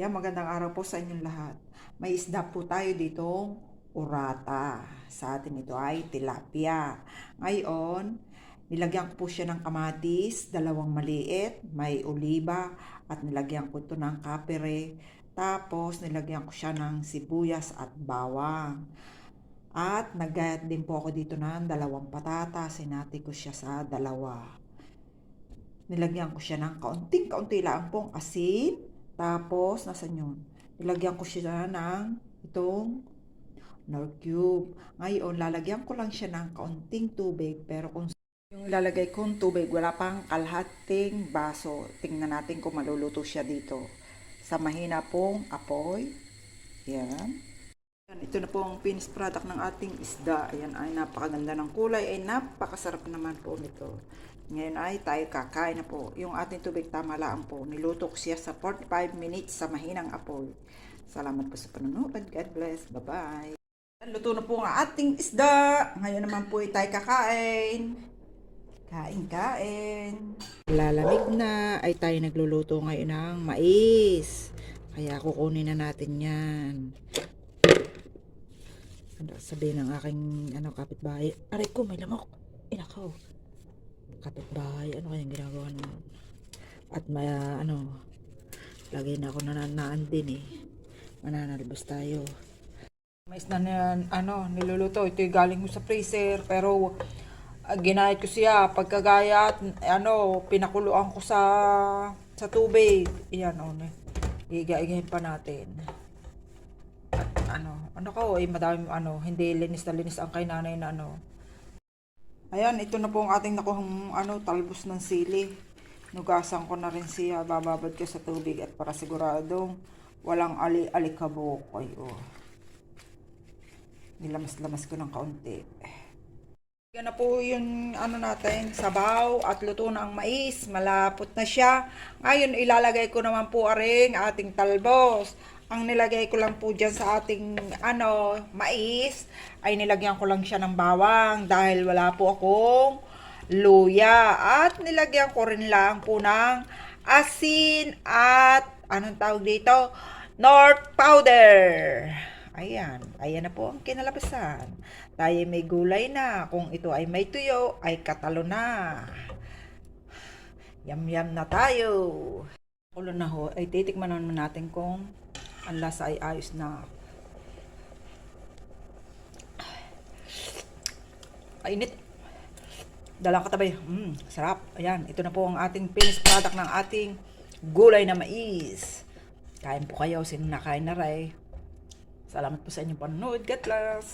Yan, magandang araw po sa inyong lahat. May isda po tayo ditong urata. Sa atin ito ay tilapia. Ngayon, nilagyan ko po siya ng kamatis, dalawang maliit, may oliba, at nilagyan ko ito ng kapere. Tapos, nilagyan ko siya ng sibuyas at bawang. At naggayat din po ako dito ng dalawang patatas. Sinati ko siya sa dalawa. Nilagyan ko siya ng kaunting-kaunti lang pong asin. Tapos, nasan yun? Nilagyan ko siya ng itong nor cube. Ngayon, lalagyan ko lang siya ng kaunting tubig. Pero kung yung lalagay kong tubig, wala pang kalahating baso. Tingnan natin kung maluluto siya dito. Sa mahina pong apoy. Yan. Ito na po ang finished product ng ating isda. Ayan ay napakaganda ng kulay. Ay napakasarap naman po nito. Ngayon ay tayo kakain na po. Yung ating tubig tama lang po. Niluto ko siya sa 45 minutes sa mahinang apoy. Salamat po sa panonood. God bless. Bye-bye. Luto na po ang ating isda. Ngayon naman po ay tayo kakain. Kain, kain. Lalamig na ay tayo nagluluto ngayon ng mais. Kaya kukunin na natin yan. Ano sabihin ng aking ano kapitbahay? Aray ko, may lamok. Inakaw. Kapitbahay, ano kayang ginagawa naman? At may ah, ano, lagi na ako nananaan din eh. Mananalbos tayo. Mais na yan, ano, niluluto. Ito galing mo sa freezer. Pero, uh, ginayat ko siya. Pagkagayat, ano, pinakuluan ko sa sa tubig. Iyan, oh, ne. Iga-igayin pa natin. Ano, ano ko, eh, madami, ano, hindi linis na linis ang kay nanay na ano. Ayan, ito na po ang ating nakuhang, ano, talbos ng sili. Nugasan ko na rin siya, bababad ko sa tubig at para siguradong walang ali-alikabok. Ay, oh. Nilamas-lamas ko ng kaunti. Yan na po yung ano natin, sabaw at luto na ang mais. Malapot na siya. Ngayon, ilalagay ko naman po aring ating talbos. Ang nilagay ko lang po dyan sa ating ano, mais, ay nilagyan ko lang siya ng bawang dahil wala po akong luya. At nilagyan ko rin lang po ng asin at anong tawag dito? North powder. Ayan, ayan na po ang kinalabasan. Tayo may gulay na. Kung ito ay may tuyo, ay katalo na. Yam-yam na tayo. Ulo na ho, ay titikman naman natin kung ang lasa ay ayos na. Ainit. Dalang katabay. Mm, sarap. Ayan, ito na po ang ating finished product ng ating gulay na mais. Kain po kayo, sino nakain na rin. Salamat po sa inyong panonood. God bless!